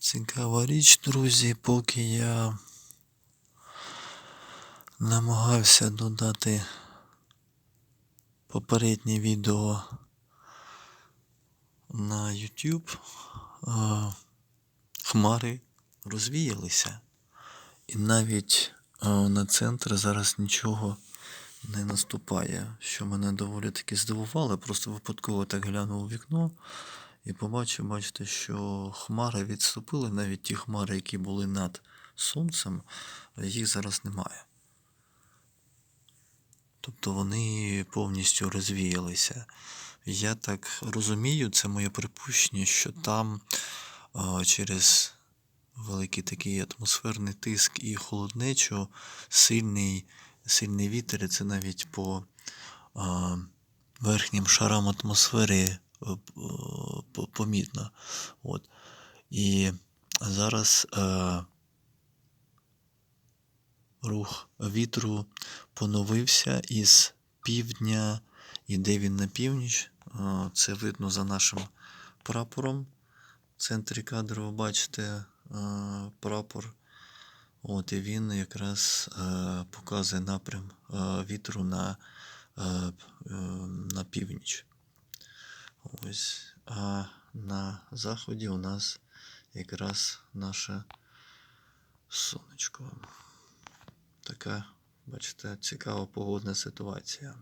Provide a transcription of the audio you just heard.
Цікава річ, друзі, поки я намагався додати попереднє відео на YouTube, хмари розвіялися. І навіть на центр зараз нічого не наступає, що мене доволі таки здивувало. Просто випадково так глянув у вікно і побачив, бачите, що хмари відступили, навіть ті хмари, які були над сонцем, їх зараз немає. Тобто вони повністю розвіялися. Я так розумію, це моє припущення, що там а, через великий такий атмосферний тиск і холоднечу, сильний, сильний вітер, і це навіть по а, верхнім шарам атмосфери е, по- помітно. От. І зараз е, рух вітру поновився із півдня, іде він на північ. Е, Це видно за нашим прапором. В центрі кадру ви бачите е, прапор. От, і він якраз е, показує напрям вітру на, на північ. Ось. А на заході у нас якраз наше сонечко. Така, бачите, цікава погодна ситуація.